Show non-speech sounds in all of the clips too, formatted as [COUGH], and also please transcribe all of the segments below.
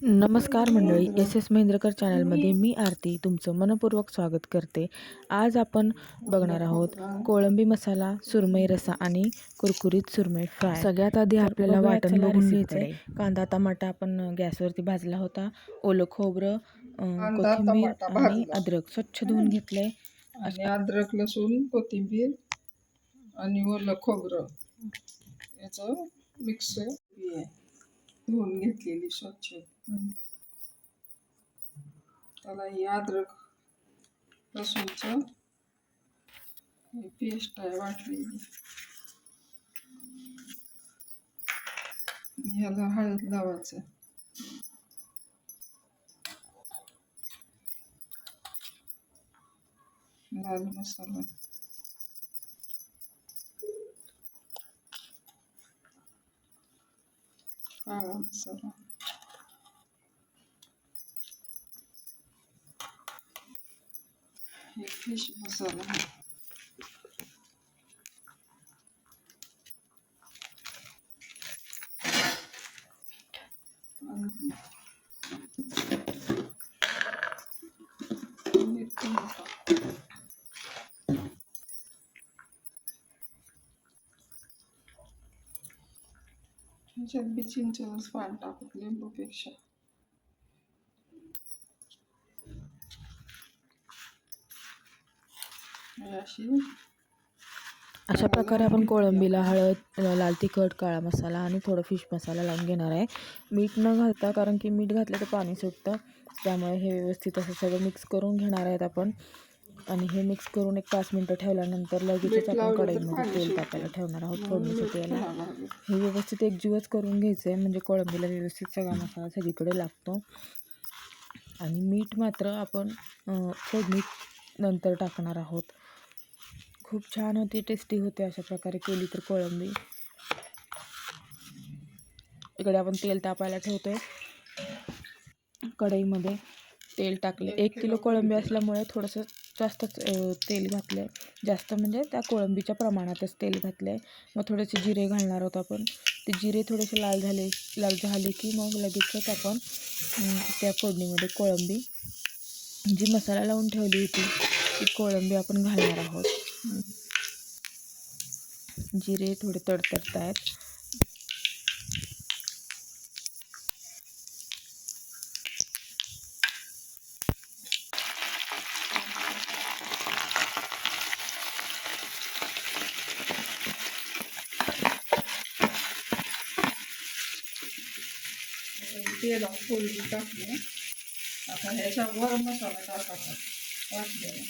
नमस्कार मंडळी S S Mahendrakar चॅनलमध्ये मी आरती तुमचं मनपूर्वक स्वागत करते. आज आपण बघणार आहोत कोळंबी मसाला सुरमई रसा आणि कुरकुरीत सुरमई फ्राय. सगळ्यात आधी आपल्याला वाटण बघून घ्यायचं आहे कांदा टमाटा आपण गॅसवरती भाजला होता. ओलं खोबरं कोथिंबीर आणि. अद्रक स्वच्छ धुवून घेतलंय. आणि अद्रक लसूण कोथिंबीर आणि ओलं खोबरं. याचं मिक्स आहे धुवून घेतलेली स्वच्छ. त्याला ही अद्रक लसूणचं पेस्ट आहे वाटलेली. ह्याला हळद लावायचं. लाल मसाला. काळा मसाला हे फिश मसाला आहे. आणि मिरची मसाला ह्याच्यात बी चिंचेचंच पाणी टाकत लिंबूपेक्षा. अशी अशा प्रकारे आपण कोळंबीला हळद लाल तिखट काळा मसाला आणि थोडं फिश मसाला लावून घेणार आहे. मीठ न घालता कारण की मीठ घातलं तर पाणी सुटतं. त्यामुळे हे व्यवस्थित असं सगळं मिक्स करून घेणार आहेत आपण. आणि हे मिक्स करून एक पाच मिनटं ठेवल्यानंतर लगेचच आपण कढईमध्ये तेल. टाकायला ठेवणार आहोत फोडणीसाठी याला घालावं लागेल. हे व्यवस्थित एकजीवच करून घ्यायचं आहे म्हणजे कोळंबीला व्यवस्थित सगळा मसाला सगळीकडे लागतो. आणि मीठ मात्र आपण अं, फोडणीत नंतर टाकणार आहोत. खूप छान होती टेस्टी होते अशा प्रकारे केली तर कोळंबी. इकडे आपण तेल तापायला ठेवतोय. कढईमध्ये तेल टाकले. एक किलो कोळंबी असल्यामुळे थोडंसं जास्तच तेल घातलं आहे जास्त म्हणजे त्या कोळंबीच्या प्रमाणातच तेल घातलं आहे मग थोडेसे जिरे घालणार आहोत आपण. ते जिरे थोडेसे लाल झाले लाल झाले की मग लगेचच आपण त्या फोडणीमध्ये कोळंबी जी मसाला लावून ठेवली होती ती कोळंबी आपण घालणार आहोत. जिरे थोडे तडतडत आहेत तेलात कोळंबी टाकली आता ह्याच्यावर मसाला टाकायचा वाटलेला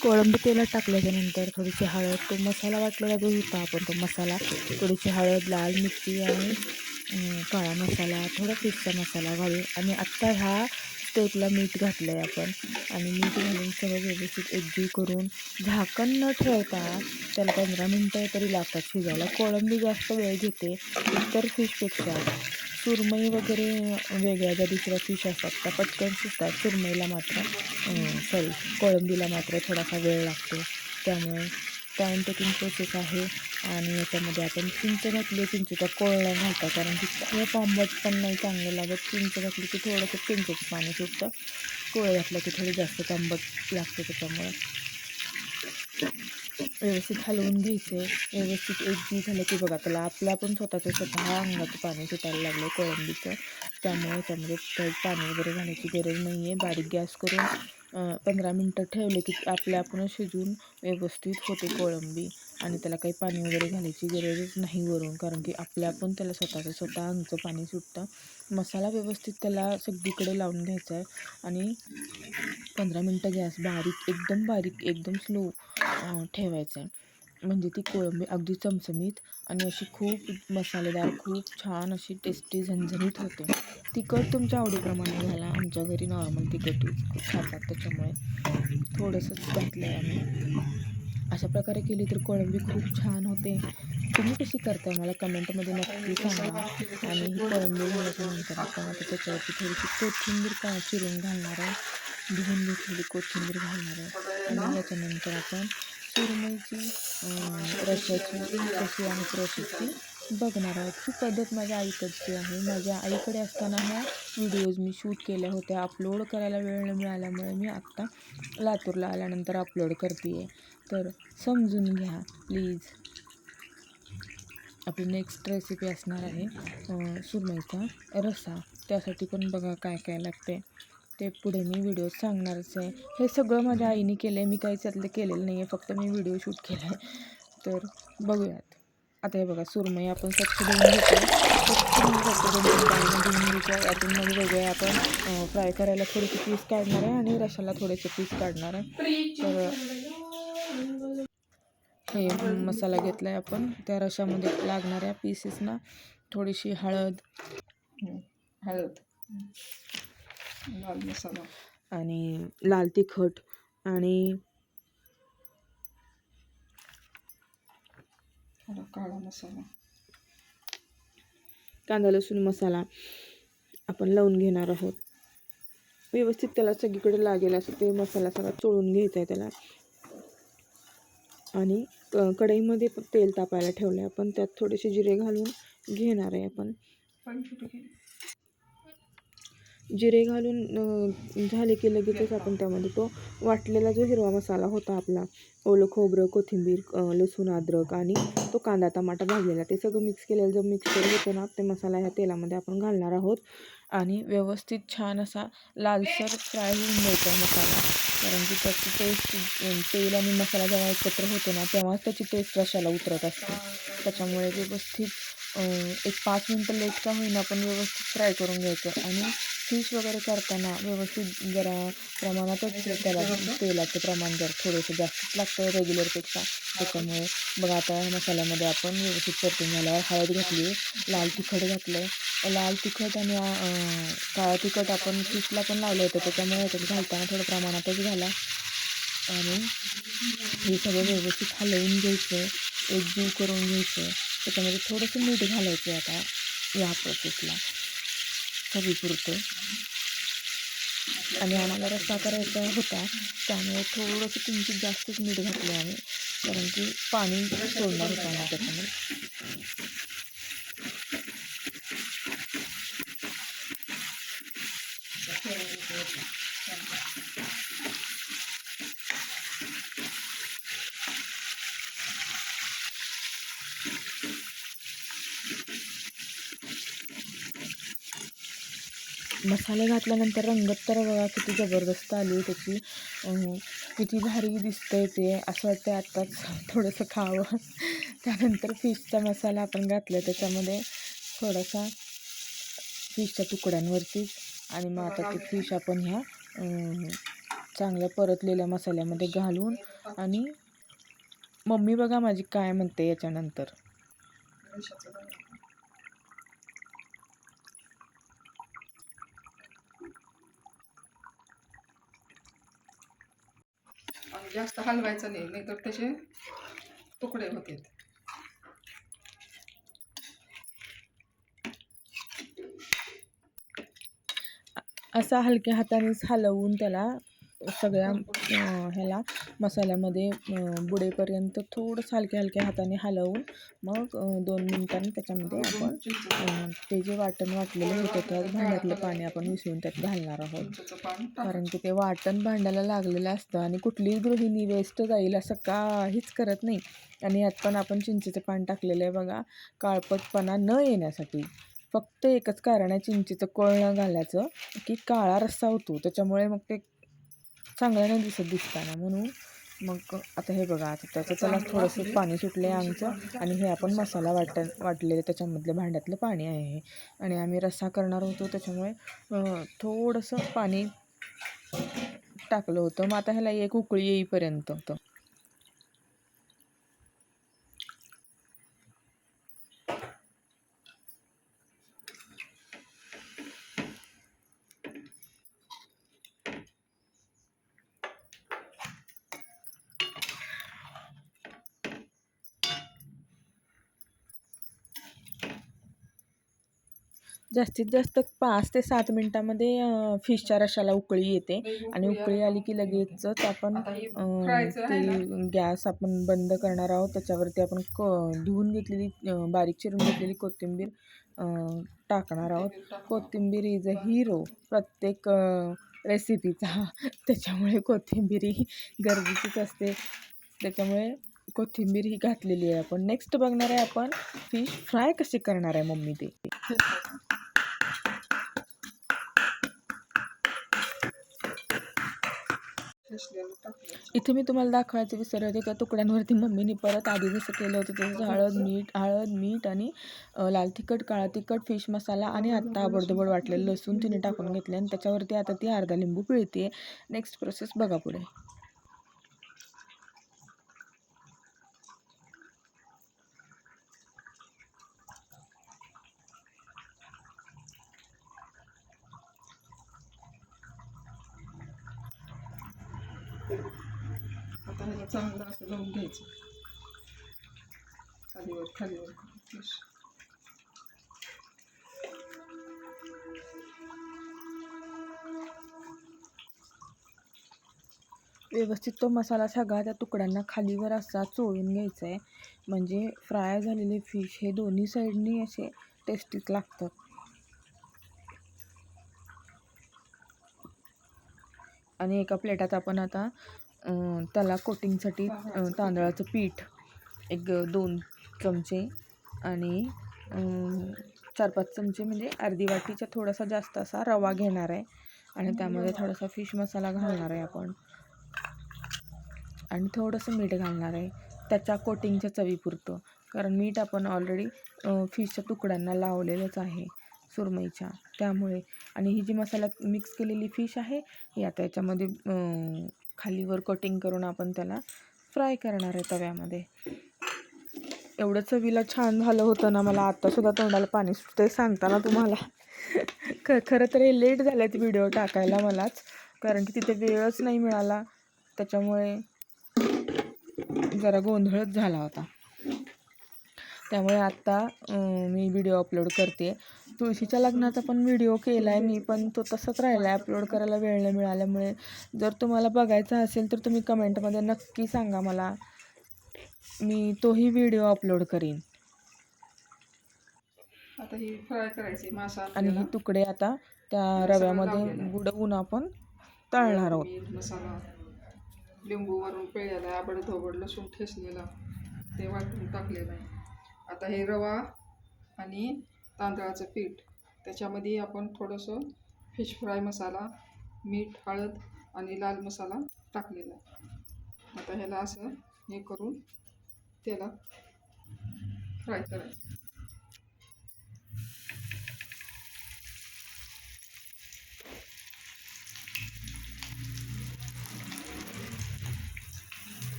कोळंबी तेलात टाकल्याच्यानंतर थोडीशी हळद तो मसाला वाटलेला जो होता आपण तो मसाला थोडीशी हळद लाल मिरची आणि अं, काळा मसाला थोडा फिशचा मसाला घालू आणि आत्ता ह्या स्टेपला मीठ घातलं आहे आपण. आणि मीठ घालून सगळं व्यवस्थित एकजीव करून झाकण न ठेवता त्याला पंधरा मिनटं तरी लागतात शिजायला. कोळंबी जास्त वेळ घेते इतर फिशपेक्षा सुरमई वगैरे वेगळ्या ज्या दुसऱ्या फिश असतात त्या पटकन सुटतात सुरमईला मात्र सॉरी कोळंबीला मात्र थोडासा वेळ लागतो. त्यामुळे टाईम टेकिंग प्रोसेस आहे. आणि याच्यामध्ये आपण चिंच घातली चिंचेचा कोळला घालता कारण की खूप आंबट पण नाही चांगलं लागत. चिंच घातली की थोडंसं चिंचेचं पाणी सुटतं. कोळ घातलं की थोडं जास्त आंबट लागतं त्याच्यामुळे. व्यवस्थित हलवून घ्यायचे. व्यवस्थित एक जी झालं की बघा त्याला आपलं आपण स्वतःचं स्वतः अंगाचं पाणी सुटायला लागलं कोळंबीचं. त्यामुळे त्यामध्ये काही पाणी वगैरे घालायची गरज नाही आहे बारीक गॅस करून पंधरा मिनटं ठेवले की आपल्या आपण शिजून व्यवस्थित होते कोळंबी. आणि त्याला काही पाणी वगैरे घालायची गरजच नाही वरून कारण की आपल्या पण त्याला स्वतःचं स्वतः आमचं पाणी सुटतं. मसाला व्यवस्थित त्याला सगळीकडे लावून घ्यायचा आहे आणि पंधरा मिनटं गॅस बारीक एकदम बारीक एकदम स्लो ठेवायचं आहे. म्हणजे ती कोळंबी अगदी चमचमीत आणि अशी खूप मसालेदार खूप छान अशी टेस्टी झणझणीत होते. तिखट तुमच्या आवडीप्रमाणे घाला. आमच्या घरी नॉर्मल तिखट खूप खातात त्याच्यामुळे. थोडंसंच घातलं आहे आम्ही. अशा प्रकारे केली तर कोळंबी खूप छान होते. तुम्ही कशी करताय मला कमेंटमध्ये नक्की सांगा. आणि ही कोळंबी घालण्याच्यानंतर आपण आता त्याच्यावरती थोडीशी कोथिंबीर का चिरून घालणार आहे. धुवून घेतलेली कोथिंबीर घालणार आहे. आणि याच्यानंतर आपण सुरमईची अं, कशी आहे प्रोसेस ती बघणार आहोत. ही पद्धत माझ्या आईकडची आहे. माझ्या आईकडे असताना ह्या व्हिडिओज मी शूट केल्या होत्या. अपलोड करायला वेळ न मिळाल्यामुळे मी आत्ता लातूरला आल्यानंतर अपलोड करते आहे तर समजून घ्या प्लीज. आपली नेक्स्ट रेसिपी असणार आहे सुरमईचा रस्सा त्यासाठी पण बघा काय काय लागते. ते पुढे मी व्हिडिओ सांगणारच आहे. हे सगळं माझ्या आईने केलं आहे मी काहीच त्यातलं केलेलं नाही आहे फक्त मी व्हिडिओ शूट केला आहे तर बघूयात. आता हे बघा सुरमई आपण स्वच्छ धुवून घेतो यातून मग वेगळे आपण फ्राय करायला थोडेसे पीस काढणार आहे आणि रशाला थोडेसे पीस काढणार आहे. तर हे मसाला घेतला आहे आपण. त्या रशामध्ये लागणाऱ्या पीसेसना थोडीशी हळद. हळद लाल मसाला. आणि लाल तिखट आणि काळा मसाला. कांदा लसूण मसाला आपण लावून घेणार आहोत. व्यवस्थित त्याला सगळीकडे लागेल असं ते मसाला सगळा चोळून घ्यायचा आहे त्याला. आणि कढईमध्ये तेल तापायला ठेवलं आहे आपण. त्यात थोडेसे जिरे घालून घेणार आहे आपण. जिरे घालून झाले की लगेचच आपण त्यामध्ये तो वाटलेला जो हिरवा मसाला होता आपला ओलं खोबरं कोथिंबीर लसूण अद्रक आणि तो कांदा टमाटा भाजलेला ते सगळं मिक्स केलेलं जो मिक्सर होतो ना ते मसाला ह्या तेलामध्ये आपण घालणार आहोत. आणि व्यवस्थित छान असा लालसर फ्राय होऊन द्यायचा आहे मसाला. कारण की त्याची टेस्ट तेल आणि मसाला जेव्हा एकत्र होतो ना तेव्हाच त्याची टेस्ट रशाला उतरत असते. त्याच्यामुळे व्यवस्थित एक पाच मिनटं लेट का होईना पण व्यवस्थित फ्राय करून घ्यायचं. आणि फिश वगैरे करताना व्यवस्थित जरा प्रमाणातच त्याला तेलाचं प्रमाण जर थोडंसं जास्तच लागतं रेग्युलरपेक्षा त्याच्यामुळे बघा आता मसाल्यामध्ये आपण व्यवस्थित परतून झाल्यावर हळद घातली लाल तिखट घातलं. लाल तिखट आणि काळा तिखट आपण फिशला पण लावलं होतं त्याच्यामुळे याच्यात घालताना थोडं प्रमाणातच घाला. आणि हे सगळं व्यवस्थित हलवून घ्यायचं एकजीव करून घ्यायचं. त्याच्यामध्ये थोडंसं मीठ घालायचं आता या प्रोसेसला चवीपुरतं आणि आम्हाला रस्सा करायचा होता. त्यामुळे थोडंसं किंचित जास्तच मीठ घातलं आम्ही. कारण की पाणी सोडणार होतं आम्ही त्याच्यामुळे. मसाले घातल्यानंतर रंगत तर बघा किती जबरदस्त आली त्याची. किती भारी दिसतंय ते. असं वाटतं आत्ताच थोडंसं खावं. [LAUGHS] त्यानंतर फिशचा मसाला आपण घातला त्याच्यामध्ये. थोडासा फिशच्या तुकड्यांवरतीच आणि मग आता ते फिश आपण ह्या चांगल्या परतलेल्या मसाल्यामध्ये घालून आणि मम्मी बघा माझी काय म्हणते याच्यानंतर. जास्त हलवायचं नाही नाहीतर त्याचे तुकडे होते असा हलक्या हातानेच हलवून त्याला सगळ्या ह्याला मसाल्यामध्ये बुडेपर्यंत थोडंसं हलक्या हलक्या हाताने हलवून मग दोन मिनिटांनी त्याच्यामध्ये आपण ते जे वाटण वाटलेलं होतं त्या भांड्यातलं पाणी आपण मिसळून त्यात घालणार आहोत. कारण की ते वाटण भांड्याला लागलेलं असतं आणि कुठलीच गृहिणी वेस्ट जाईल असं काहीच करत नाही. आणि यात पण आपण चिंचेचं पान टाकलेलं आहे बघा काळपटपणा न येण्यासाठी. फक्त एकच कारण आहे चिंचेचं कळणं न घालायचं की काळा रस्सा होतो. त्याच्यामुळे मग ते चांगलं नाही दिसत दिसताना म्हणून. मग आता हे बघा आता त्याचं त्याला थोडंसं पाणी सुटलं आहे आमचं आणि हे आपण मसाला वाट वाटलेलं त्याच्यामधलं भांड्यातलं पाणी आहे. हे आणि आम्ही रस्सा करणार होतो त्याच्यामुळे थोडंसं पाणी टाकलं होतं. मग आता ह्याला एक उकळी येईपर्यंत जास्तीत जास्त पाच ते सात मिनटामध्ये फिशच्या रशाला उकळी येते आणि उकळी आली की लगेचच आपण ते गॅस आपण बंद करणार आहोत. त्याच्यावरती आपण क धुवून घेतलेली बारीक चिरून घेतलेली कोथिंबीर टाकणार आहोत. कोथिंबीर इज अ हिरो प्रत्येक रेसिपीचा त्याच्यामुळे कोथिंबीर ही गरजेचीच असते. त्याच्यामुळे कोथिंबीर ही घातलेली आहे आपण. नेक्स्ट बघणार आहे आपण फिश फ्राय कशी करणार आहे मम्मी ते ठेचलेलं टाकलं इथे मी तुम्हाला दाखवायचं विसरले होते त्या तुकड्यांवरती मम्मीने परत आधी जसं केलं होतं तसं हळद मीठ हळद मीठ आणि लाल तिखट काळा तिखट फिश मसाला आणि आत्ता आबडदोबड वाटलेलं लसूण तिने टाकून घेतले आणि त्याच्यावरती आता ती अर्धा लिंबू पिळते. नेक्स्ट प्रोसेस बघा पुढे. चांगलं असं लावून घ्यायचं. खालीवर खालीवर. व्यवस्थित तो मसाला सगळा त्या तुकड्यांना खालीवर असा चोळून घ्यायचा आहे म्हणजे फ्राय झालेले फिश हे दोन्ही साईडनी असे टेस्टीत लागतात. आणि एका प्लेटात आपण आता त्याला कोटिंगसाठी तांदळाचं पीठ एक दोन चमचे आणि चार पाच चमचे म्हणजे अर्धी वाटीच्या थोडासा जास्त असा रवा घेणार आहे. आणि त्यामध्ये थोडासा फिश मसाला घालणार आहे आपण. आणि थोडंसं मीठ घालणार आहे. त्याच्या कोटिंगच्या चवीपुरतं. कारण मीठ आपण ऑलरेडी फिशच्या तुकड्यांना लावलेलंच आहे सुरमईच्या. त्यामुळे आणि ही जी मसाल्यात मिक्स केलेली फिश आहे ही आता याच्यामध्ये खालीवर कटिंग करून आपण त्याला फ्राय करणार आहे तव्यामध्ये. एवढं चवीला छान झालं होतं ना मला आत्तासुद्धा तोंडाला पाणी सुटते सांगताना तुम्हाला. ख खरं तर हे लेट झाल्यात व्हिडिओ टाकायला मलाच कारण की तिथे वेळच नाही मिळाला. त्याच्यामुळे जरा गोंधळच झाला होता. त्यामुळे आत्ता मी व्हिडिओ अपलोड करते. तुळशीच्या लग्नाचा पण व्हिडिओ केला आहे मी पण तो तसाच राहिला आहे अपलोड करायला वेळ नाही मिळाल्यामुळे. जर तुम्हाला बघायचा असेल तर तुम्ही कमेंटमध्ये नक्की सांगा मला. मी तोही व्हिडिओ अपलोड करीन. आता ही फ्राय करायची मासा आणि हे तुकडे आता त्या रव्यामध्ये बुडवून आपण तळणार आहोत. मसाला लिंबू वरून पिळलेला आबड धोबड लसूण ठेचलेला. ते वाटून टाकलेलं आहे. आता हे रवा आणि तांदळाचं पीठ. त्याच्यामध्ये आपण थोडंसं फिश फ्राय मसाला मीठ हळद आणि लाल मसाला टाकलेला आता ह्याला असं हे करून त्याला फ्राय करायचं.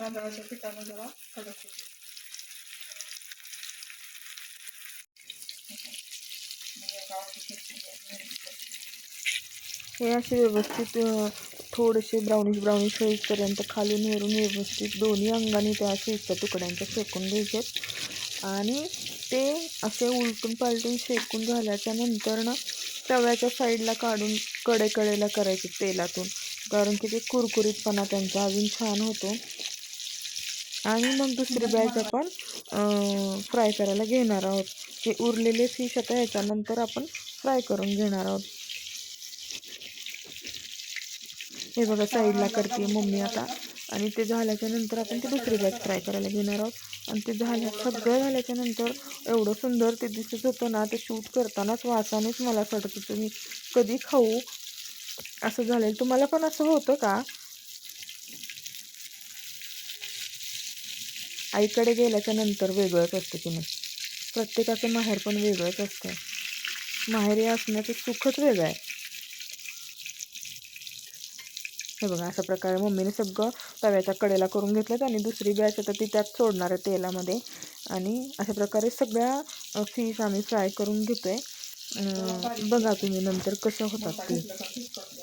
तांदळाच्या पिठानं जरा कडक होते. हे असे व्यवस्थित थोडेसे ब्राउनिश ब्राउनिश होईपर्यंत खालून वरून व्यवस्थित दोन्ही अंगाने त्या शेकच्या तुकड्यांच्या शेकून घ्यायचे आणि ते असे उलटून पालटून शेकून झाल्याच्यानंतर ना तव्याच्या साईडला काढून कडेकडेला करायचे तेलातून. कारण की ते कुरकुरीतपणा त्यांचा अजून छान होतो. आणि मग दुसरी बॅच आपण फ्राय करायला घेणार आहोत. हे उरलेले फिश आता ह्याच्यानंतर आपण फ्राय करून घेणार आहोत. हे बघा साईडला करते मम्मी आता. आणि ते झाल्याच्यानंतर आपण ते दुसरी बॅच फ्राय करायला घेणार आहोत. आणि ते झाल्या सगळं झाल्याच्यानंतर एवढं सुंदर ते दिसत होतं ना ते शूट करतानाच वासानेच मला असं वाटत होतं मी कधी खाऊ? असं झालेलं. तुम्हाला पण असं होतं का? आईकडे गेल्याच्यानंतर वेगळंच असतं की नाही प्रत्येकाचं माहेर पण वेगळंच असतं. माहेरी असण्याचं सुखच वेगळं आहे. हे बघा अशा प्रकारे मम्मीने सगळं तव्याच्या कडेला करून घेतलं आणि दुसरी बॅच आता ती त्यात सोडणार आहे तेलामध्ये. आणि अशा प्रकारे सगळ्या फिश आम्ही फ्राय करून घेतोय. आहे बघा तुम्ही नंतर कसं होतात ते घेतलं का पीस पडतं.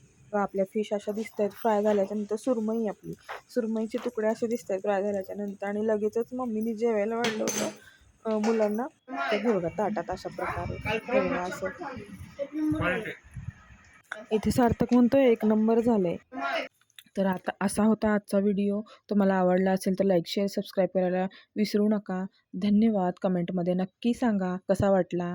बघा, आपल्या फिश अशा दिसत आहेत फ्राय झाल्याच्यानंतर सुरमई आपली. सुरमईचे तुकडे असे दिसत आहेत फ्राय झाल्याच्यानंतर आणि लगेचच मम्मीने जेवायला वाढलं होतं मुलांना. ते घेऊ ताटात अशा प्रकारे असं. इथे सार्थक म्हणतोय एक नंबर झालंय. तर आता असा होता आजचा व्हिडिओ तुम्हाला आवडला असेल तर लाईक शेअर सबस्क्राईब करायला विसरू नका. धन्यवाद. कमेंटमध्ये नक्की सांगा कसा वाटला?